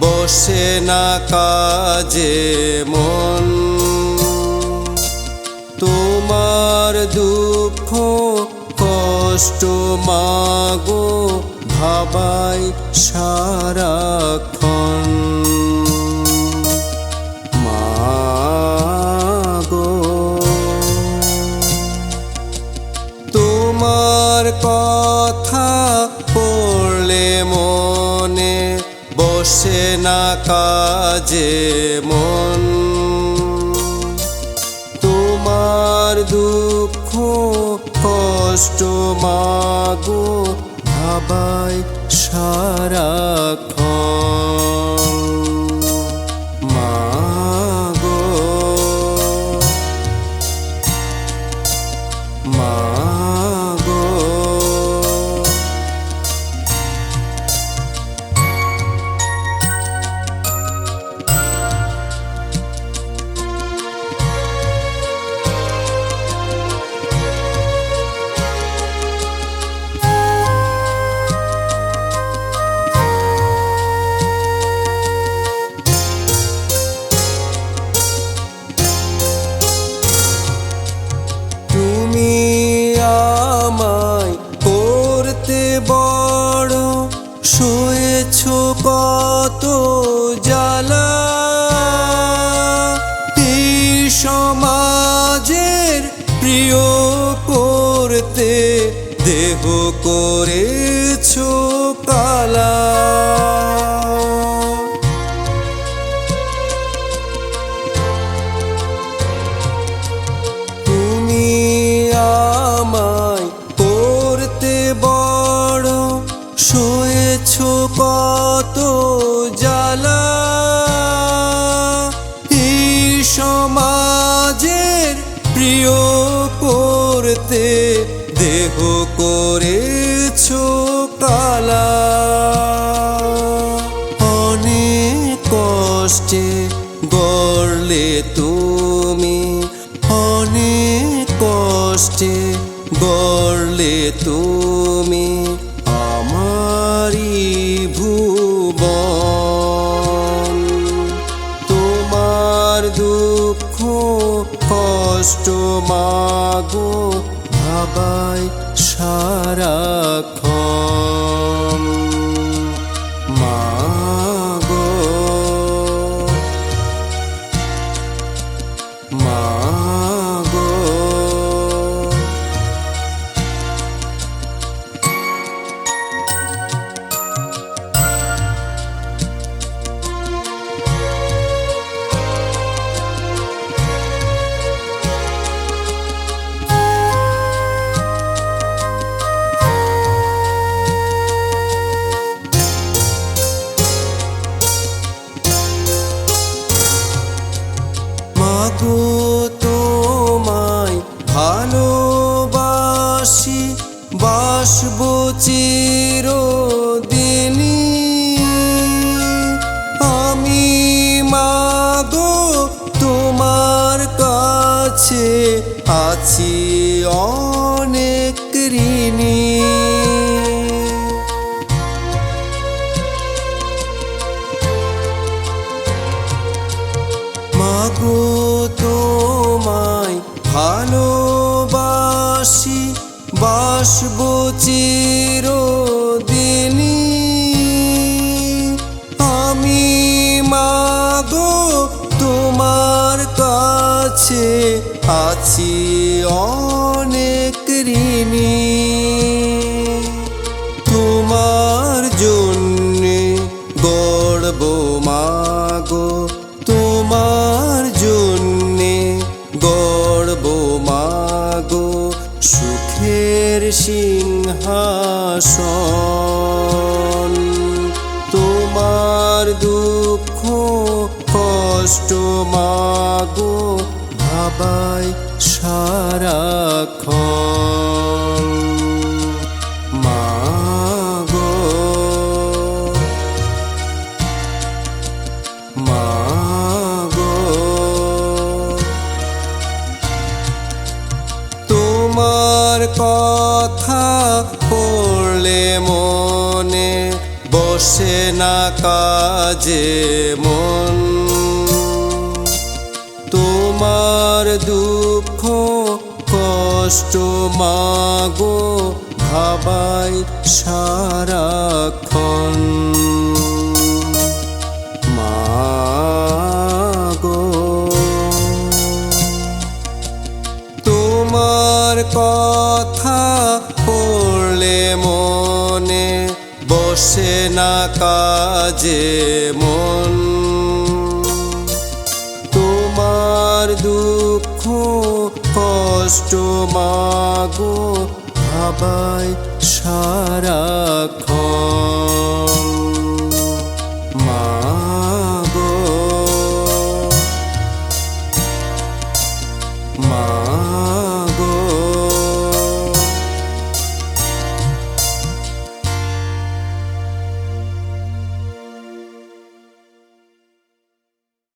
বসে না কাজে মন। তোমার দুঃখ কষ্ট মাগো ভাবাই সারাক্ষণ। মাগো। তোমার কথা না কাজে মন। তোমার দুঃখ কষ্ট মাগো ভাবাই সারাক্ষণ। শুয়েছ কত জ্বালা। সমাজের প্রিয় করতে দেহ করেছ কালা প্রিয় করতে দেহ করেছ কালা অনেক কষ্টে গড়লে তুমি অনেক কষ্টে গড়লে তুমি মাগো মাগো তোমায় ভালোবাসি বাসব চিরদিনই। আমি মাগো তোমার কাছে আছি অনেক বাসবো চিরদিনই। আমি মাগো তোমার কাছে আছি অনেক ঋণী। সিংহাসন। তোমার দুঃখ কষ্ট মাগো ভাবাই সারাক্ষণ। কথা পড়লে মনে বসে না কাজে মন। তোমার দুঃখ কষ্ট মাগো ভাবাই সারাক্ষণ। বলে মনে বসে না কাজে মন। তোমার দুঃখ কষ্ট মাগো ভাবাই সারা খ মা